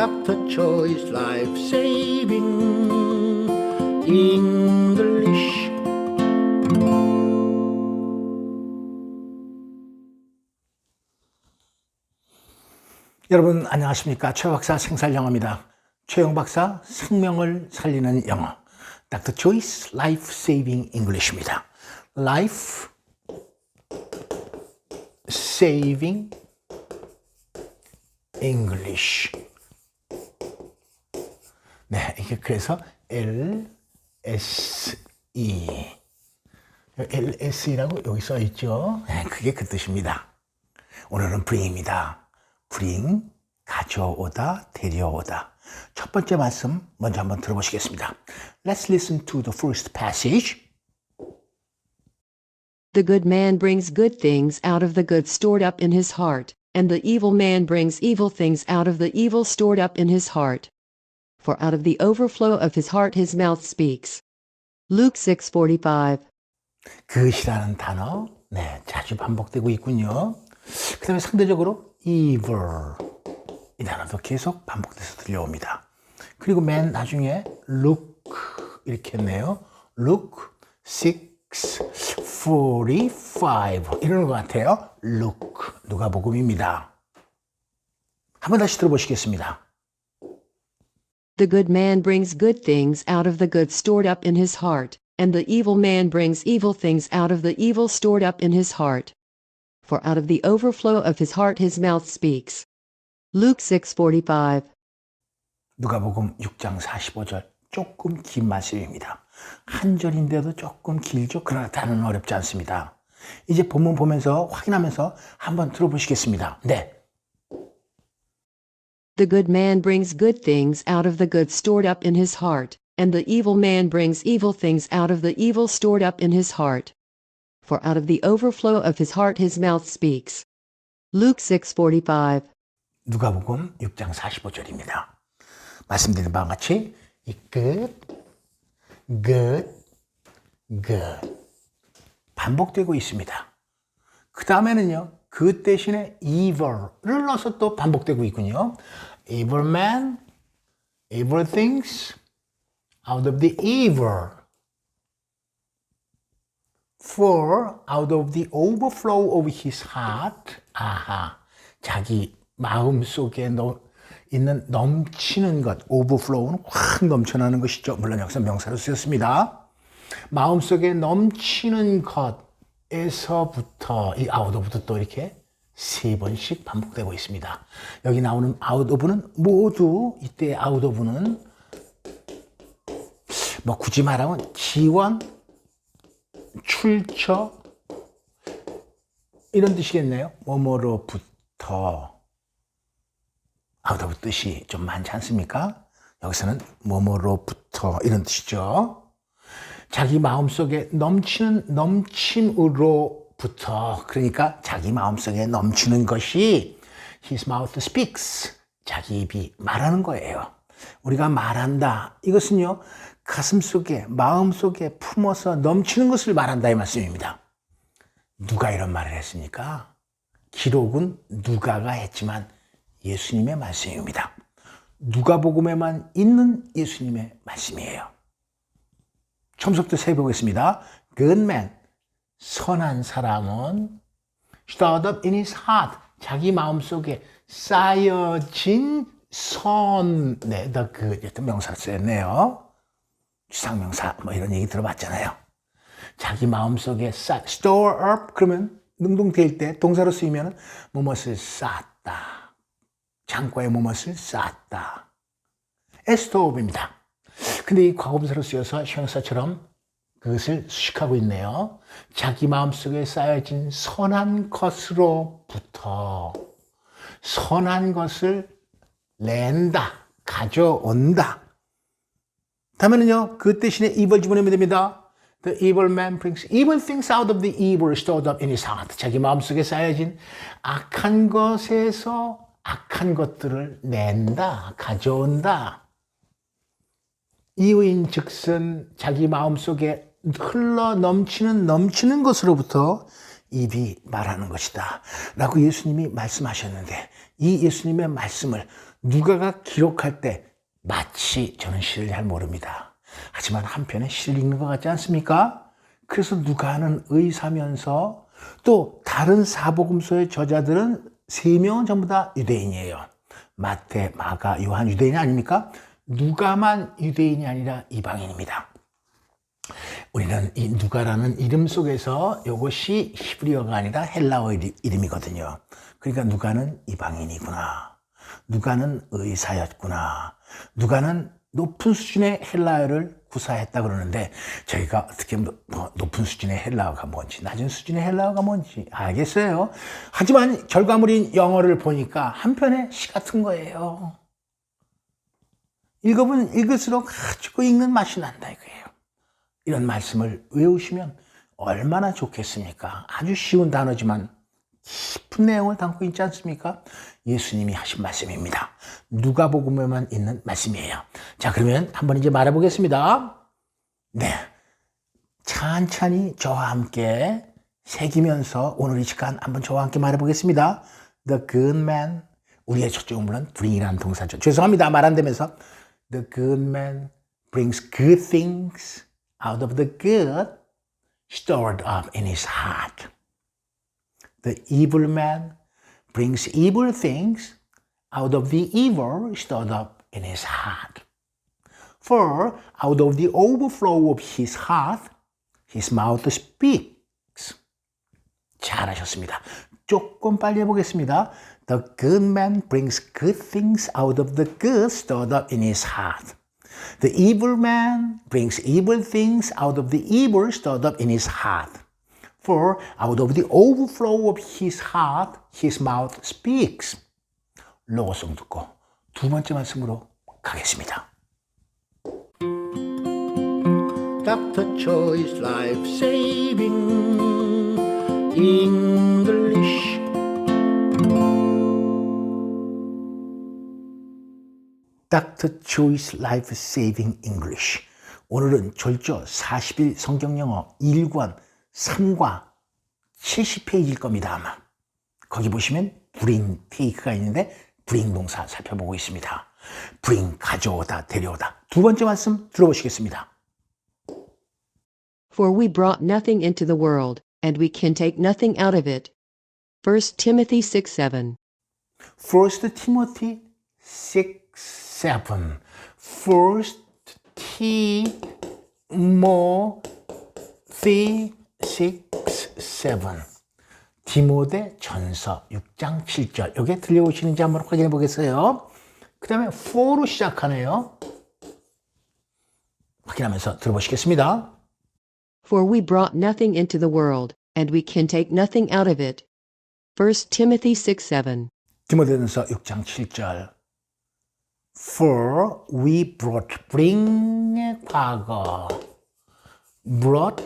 Dr. Choice Life Saving English. 여러분 안녕하십니까 최 박사 생살 영어입니다. 최영 박사 생명을 살리는 영어 Dr. Choice Life Saving English입니다. Life Saving English. 네, 이게 그래서 L S E L S E라고 여기 써 있죠. 네, 그게 그 뜻입니다. 오늘은 bring입니다. bring 가져오다, 데려오다. 첫 번째 말씀 먼저 한번 들어보시겠습니다. Let's listen to the first passage. The good man brings good things out of the good stored up in his heart, and the evil man brings evil things out of the evil stored up in his heart. For out of the overflow of his heart his mouth speaks. Luke 6:45. 그것이라는 단어, 네, 자주 반복되고 있군요. 그 다음에 상대적으로 evil 이 단어도 계속 반복돼서 들려옵니다. 그리고 맨 나중에 look 이렇게 했네요. look 6 45 이러는 것 같아요. look 누가복음입니다. 한번 다시 들어보시겠습니다. The good man brings good things out of the good stored up in his heart, and the evil man brings evil things out of the evil stored up in his heart. For out of the overflow of his heart his mouth speaks. Luke 6:45. 누가복음 6장 45절 조금 긴 말씀입니다. 한 절인데도 조금 길죠. 그러나 단어는 어렵지 않습니다. 이제 본문 보면서 확인하면서 한번 들어보시겠습니다. 네. The good man brings good things out of the good stored up in his heart, and the evil man brings evil things out of the evil stored up in his heart. For out of the overflow of his heart his mouth speaks. Luke 6:45. 누가복음 6장 45절입니다. 말씀드린 바와 같이 이 good, good, good 반복되고 있습니다. 그 다음에는요. 그 대신에 evil을 넣어서 또 반복되고 있군요. evil man, evil things out of the evil. For out of the overflow of his heart, 아하, 자기 마음 속에 넘, 있는 넘치는 것, overflow는 확 넘쳐나는 것이죠. 물론 여기서 명사로 쓰였습니다. 마음 속에 넘치는 것 에서부터 이 of도 또 이렇게 세 번씩 반복되고 있습니다. 여기 나오는 of는 모두 이때 of는 뭐 굳이 말하면 기원, 출처 이런 뜻이겠네요. 뭐뭐로부터 of 뜻이 좀 많지 않습니까? 여기서는 뭐뭐로부터 이런 뜻이죠. 자기 마음속에 넘치는 넘침으로부터 그러니까 자기 마음속에 넘치는 것이 his mouth speaks 자기 입이 말하는 거예요. 우리가 말한다. 이것은요. 가슴 속에 마음 속에 품어서 넘치는 것을 말한다 이 말씀입니다. 누가 이런 말을 했습니까? 기록은 누가가 했지만 예수님의 말씀입니다. 누가복음에만 있는 예수님의 말씀이에요. 처음부터 세보겠습니다. Good man, 선한 사람은 stored up in his heart, 자기 마음속에 쌓여진 선, 네, the good, 명사 쓰였네요. 주상명사, 뭐 이런 얘기 들어봤잖아요. 자기 마음속에 쌓, store up, 그러면 능동될 때 동사로 쓰이면 무엇을 쌓다. 창고에 무엇을 쌓다. 에스토업입니다. 근데 이 과거분사로 쓰여서 형사처럼 그것을 수식하고 있네요. 자기 마음속에 쌓여진 선한 것으로부터 선한 것을 낸다, 가져온다. 다음에는요, 그 대신에 evil 집어내면 됩니다. The evil man brings evil things out of the evil stored up in his heart. 자기 마음속에 쌓여진 악한 것에서 악한 것들을 낸다, 가져온다. 이유인 즉슨 자기 마음속에 흘러 넘치는 넘치는 것으로부터 입이 말하는 것이다. 라고 예수님이 말씀하셨는데 이 예수님의 말씀을 누가가 기록할 때 마치 저는 시를 잘 모릅니다. 하지만 한편에 시를 읽는 것 같지 않습니까? 그래서 누가는 의사면서 또 다른 사복음서의 저자들은 세 명은 전부 다 유대인이에요. 마태, 마가, 요한 유대인 아닙니까? 누가만 유대인이 아니라 이방인입니다. 우리는 이 누가라는 이름 속에서 이것이 히브리어가 아니라 헬라어 이름이거든요. 그러니까 누가는 이방인이구나. 누가는 의사였구나. 누가는 높은 수준의 헬라어를 구사했다 그러는데 저희가 어떻게 뭐 높은 수준의 헬라어가 뭔지 낮은 수준의 헬라어가 뭔지 알겠어요. 하지만 결과물인 영어를 보니까 한편의 시 같은 거예요. 읽어보면 읽을수록 가지고 읽는 맛이 난다 이거예요. 이런 말씀을 외우시면 얼마나 좋겠습니까? 아주 쉬운 단어지만 깊은 내용을 담고 있지 않습니까? 예수님이 하신 말씀입니다. 누가복음에만 있는 말씀이에요. 자, 그러면 한번 이제 말해 보겠습니다. 네. 찬찬히 저와 함께 새기면서 오늘 이 시간 한번 저와 함께 말해 보겠습니다. The good man. 우리의 물론 bring이라는 동사죠. 죄송합니다. 말 안 되면서. The good man brings good things out of the good stored up in his heart. The evil man brings evil things out of the evil stored up in his heart. For out of the overflow of his heart, his mouth speaks. 잘하셨습니다. 조금 빨리 해보겠습니다. The good man brings good things out of the good stored up in his heart. The evil man brings evil things out of the evil stored up in his heart. For out of the overflow of his heart, his mouth speaks. 로고송 듣고 두 번째 말씀으로 가겠습니다. Dr. Choice Life Saving English Dr. Choice Life Saving English 오늘은 졸조 40일 성경영어 1권 3과 70페이지일 겁니다 아마 거기 보시면 bring take가 있는데 bring 동사 살펴보고 있습니다 bring 가져오다 데려오다 두 번째 말씀 들어보시겠습니다 For we brought nothing into the world, and we can take nothing out of it. 1 Timothy 6 7. 1 Timothy 6, 7. 1 Timothy 6, 7. 디모데 전서 6장 7절. 이게 들려오시는지 한번 확인해 보겠어요. 그 다음에 for로 시작하네요. 확인하면서 들어보시겠습니다. For we brought nothing into the world, and we can take nothing out of it. 1 Timothy 6 7. 디모데전서 6장 7절. For we brought bring의 과거. brought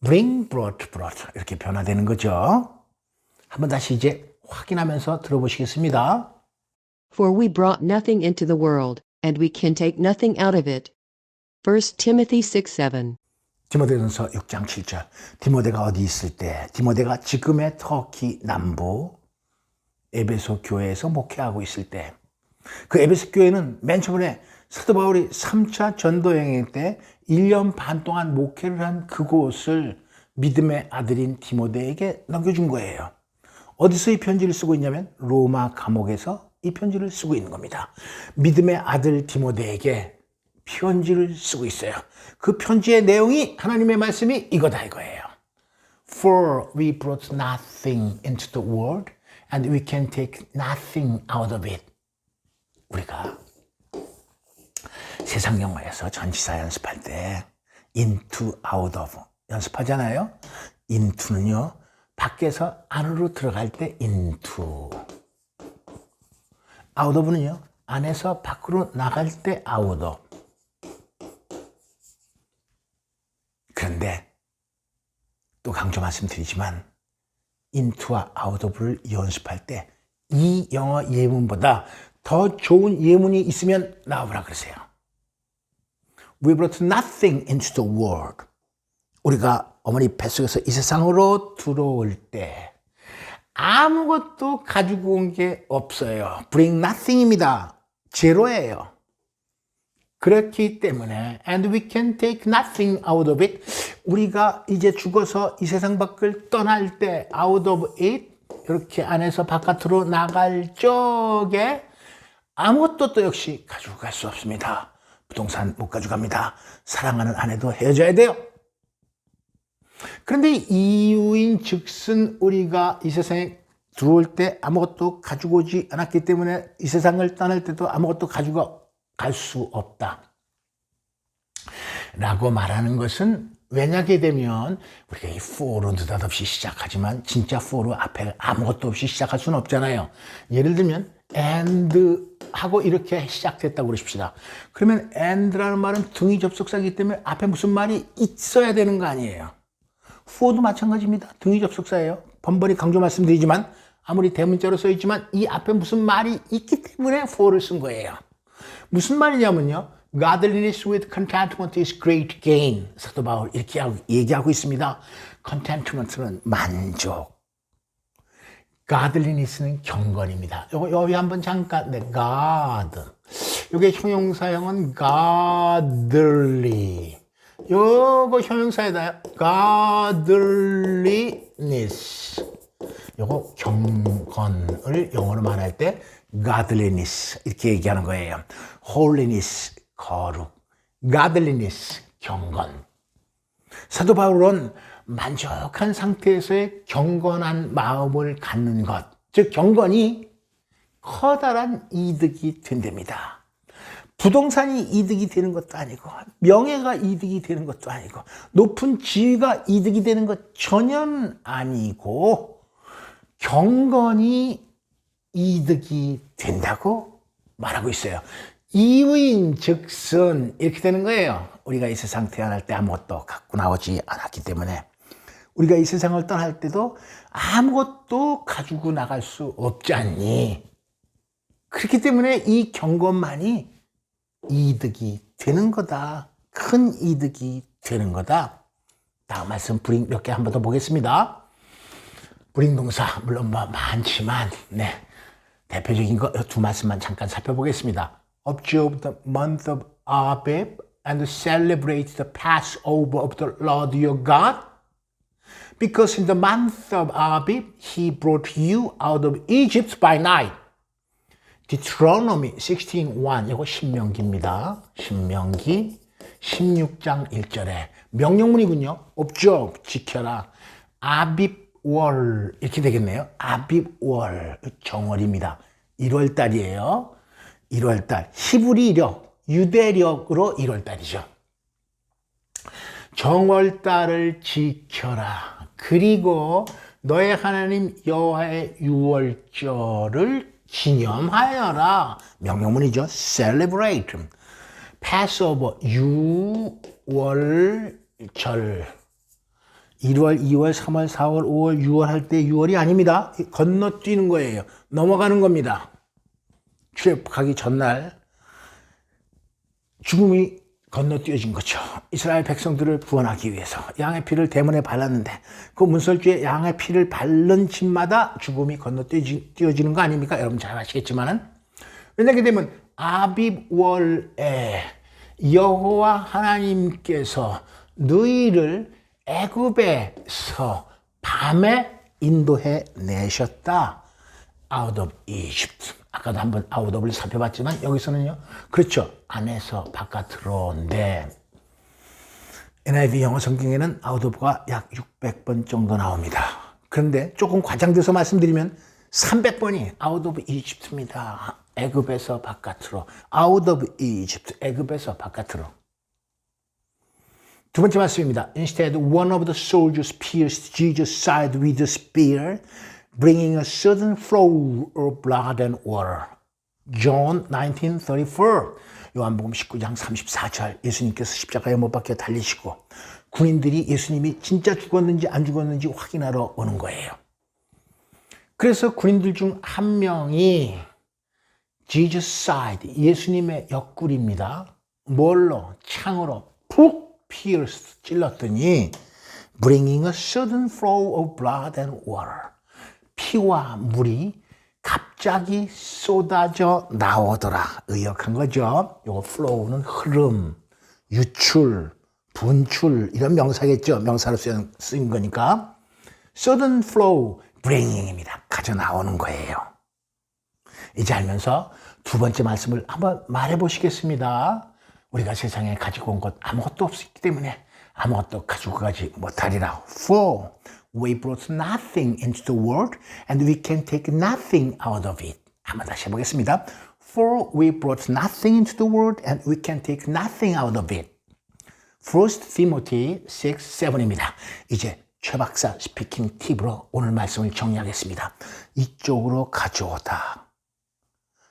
bring brought brought 이렇게 변화되는 거죠. 한번 다시 이제 확인하면서 들어보시겠습니다. For we brought nothing into the world, and we can take nothing out of it. 1 Timothy 6 7. 디모데전서 6장 7절. 디모데가 어디 있을 때? 디모데가 지금의 터키 남부 에베소 교회에서 목회하고 있을 때. 그 에베소 교회는 맨 처음에 사도 바울이 3차 전도 여행 때 1년 반 동안 목회를 한 그곳을 믿음의 아들인 디모데에게 넘겨준 거예요. 어디서 이 편지를 쓰고 있냐면 로마 감옥에서 이 편지를 쓰고 있는 겁니다. 믿음의 아들 디모데에게 편지를 쓰고 있어요. 그 편지의 내용이 하나님의 말씀이 이거다 이거예요. For we brought nothing into the world and we can take nothing out of it. 우리가 세상 영화에서 전치사 연습할 때 into, out of 연습하잖아요. into는요. 밖에서 안으로 들어갈 때 into. out of는요. 안에서 밖으로 나갈 때 out of. 그런데 또 강조 말씀드리지만 out of를 연습할 때 이 영어 예문보다 더 좋은 예문이 있으면 나오라 그러세요. We brought nothing into the world. 우리가 어머니 뱃속에서 이 세상으로 들어올 때 아무것도 가지고 온 게 없어요. bring nothing입니다. 제로예요. 그렇기 때문에 and we can take nothing out of it. 우리가 이제 죽어서 이 세상 밖을 떠날 때 out of it 이렇게 안에서 바깥으로 나갈 적에 아무것도 또 역시 가지고 갈 수 없습니다. 부동산 못 가져갑니다. 사랑하는 아내도 헤어져야 돼요. 그런데 이유인 즉슨 우리가 이 세상에 들어올 때 아무것도 가지고 오지 않았기 때문에 이 세상을 떠날 때도 아무것도 가지고 갈 수 없다. 라고 말하는 것은 왜냐게 되면 우리가 이 for로 느닷없이 시작하지만 진짜 for로 앞에 아무것도 없이 시작할 수는 없잖아요. 예를 들면 and 하고 이렇게 시작됐다고 그러십시다. 그러면 and라는 말은 등위 접속사이기 때문에 앞에 무슨 말이 있어야 되는 거 아니에요. for도 마찬가지입니다. 등위 접속사예요. 번번이 강조 말씀드리지만 아무리 대문자로 써 있지만 이 앞에 무슨 말이 있기 때문에 for를 쓴 거예요. 무슨 말이냐면요. Godliness with contentment is great gain. 사도 바울 이렇게 하고- 얘기하고 있습니다. contentment는 만족. godliness는 경건입니다. 요거 여기 한번 잠깐 네, God. 요게 형용사형은 godly. 요거 형용사에다 godliness. 요거 경건을 영어로 말할 때 godliness 이렇게 얘기하는 거예요. holiness 거룩, godliness 경건. 사도 바울은 만족한 상태에서의 경건한 마음을 갖는 것, 즉 경건이 커다란 이득이 된답니다. 부동산이 이득이 되는 것도 아니고 명예가 이득이 되는 것도 아니고 높은 지위가 이득이 되는 것 전혀 아니고 경건이 이득이 된다고 말하고 있어요. 이유인 즉슨 이렇게 되는 거예요. 우리가 이 세상 태어날 때 아무것도 갖고 나오지 않았기 때문에 우리가 이 세상을 떠날 때도 아무것도 가지고 나갈 수 없지 않니? 그렇기 때문에 이 경건만이 이득이 되는 거다. 큰 이득이 되는 거다. 다음 말씀 브링 몇개 한 번 더 보겠습니다. 브링 동사 물론 뭐 많지만 네 대표적인 거 두 말씀만 잠깐 살펴보겠습니다. Observe the month of Abib and celebrate the Passover of the Lord your God. Because in the month of Abib he brought you out of Egypt by night. Deuteronomy 16:1 이거 신명기입니다. 신명기 16장 1절에 명령문이군요. observe 지켜라. 아빕 월 이렇게 되겠네요. 아빕월 정월입니다. 1월 달이에요. 1월 달 히브리력 유대력으로 1월 달이죠. 정월 달을 지켜라. 그리고 너의 하나님 여호와의 유월절을 기념하여라. 명령문이죠. celebrate. Passover 유월절 1월, 2월, 3월, 4월, 5월, 6월 할 때 6월이 아닙니다. 건너뛰는 거예요. 넘어가는 겁니다. 출애굽하기 전날 죽음이 건너뛰어진 거죠. 이스라엘 백성들을 구원하기 위해서 양의 피를 대문에 발랐는데 그 문설주에 양의 피를 바른 집마다 죽음이 건너뛰어지는 거 아닙니까? 여러분 잘 아시겠지만은 왜냐하게 되면 아빕월에 여호와 하나님께서 너희를 애굽에서 밤에 인도해 내셨다. out of Egypt. 아까도 한번 out of를 살펴봤지만 여기서는요. 그렇죠. 안에서 바깥으로인데 NIV 영어 성경에는 out of가 약 600번 정도 나옵니다. 그런데 조금 과장돼서 말씀드리면 300번이 out of Egypt입니다. 애굽에서 바깥으로. out of Egypt. 애굽에서 바깥으로. 두 번째 말씀입니다. Instead, one of the soldiers pierced Jesus' side with a spear, bringing a sudden flow of blood and water. John 19:34. 요한복음 19장 34절. 예수님께서 십자가에 못 박혀 달리시고 군인들이 예수님이 진짜 죽었는지 안 죽었는지 확인하러 오는 거예요. 그래서 군인들 중 한 명이 Jesus side, 예수님의 옆구리입니다. 뭘로? 창으로 푹 pierced, 찔렀더니 bringing a sudden flow of blood and water. 피와 물이 갑자기 쏟아져 나오더라. 의역한 거죠. 요거 flow는 흐름, 유출, 분출 이런 명사겠죠. 명사로 쓰인, 거니까. sudden flow, bringing입니다. 가져 나오는 거예요. 이제 알면서 두 번째 말씀을 한번 말해 보시겠습니다. 우리가 세상에 가지고 온 것 아무것도 없기 때문에 아무것도 가지고 가지 못하리라. For we brought nothing into the world and we can take nothing out of it. 한번 다시 해보겠습니다. For we brought nothing into the world and we can take nothing out of it. First Timothy 6, 7입니다. 이제 최 박사 스피킹 팁으로 오늘 말씀을 정리하겠습니다. 이쪽으로 가져오다.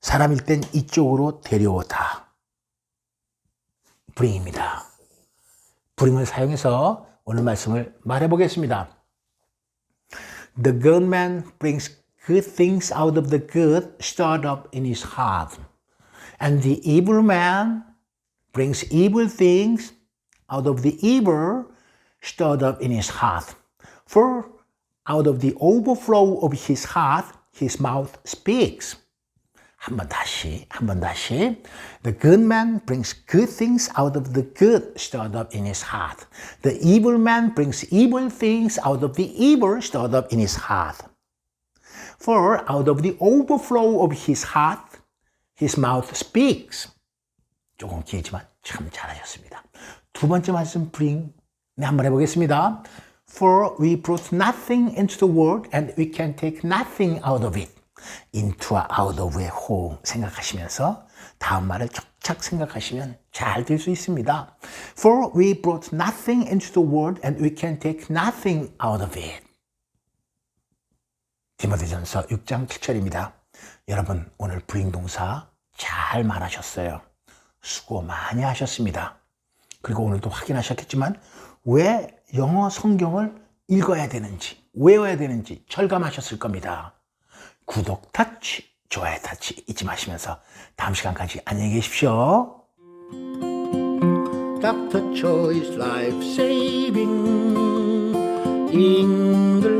사람일 땐 이쪽으로 데려오다. bring입니다. bring을 사용해서 오늘 말씀을 말해 보겠습니다. The good man brings good things out of the good stored up in his heart. And the evil man brings evil things out of the evil stored up in his heart. For out of the overflow of his heart, his mouth speaks. 한 번 다시, 한 번 다시. The good man brings good things out of the good stored up in his heart. The evil man brings evil things out of the evil stored up in his heart. For out of the overflow of his heart, his mouth speaks. 조금 길지만 참 잘하셨습니다. 두 번째 말씀 bring. 네, 한번 해보겠습니다. For we brought nothing into the world and we can take nothing out of it. Into와 out of의 호응 생각하시면서 다음 말을 쫙쫙 생각하시면 잘 될 수 있습니다. For we brought nothing into the world and we can take nothing out of it. 디모데전서 6장 7절입니다. 여러분 오늘 부잉 동사 잘 말하셨어요. 수고 많이 하셨습니다. 그리고 오늘도 확인하셨겠지만 왜 영어 성경을 읽어야 되는지 외워야 되는지 철감하셨을 겁니다. 구독 타치, 좋아요 타치 잊지 마시면서 다음 시간까지 안녕히 계십시오. Dr. Choice Life Saving English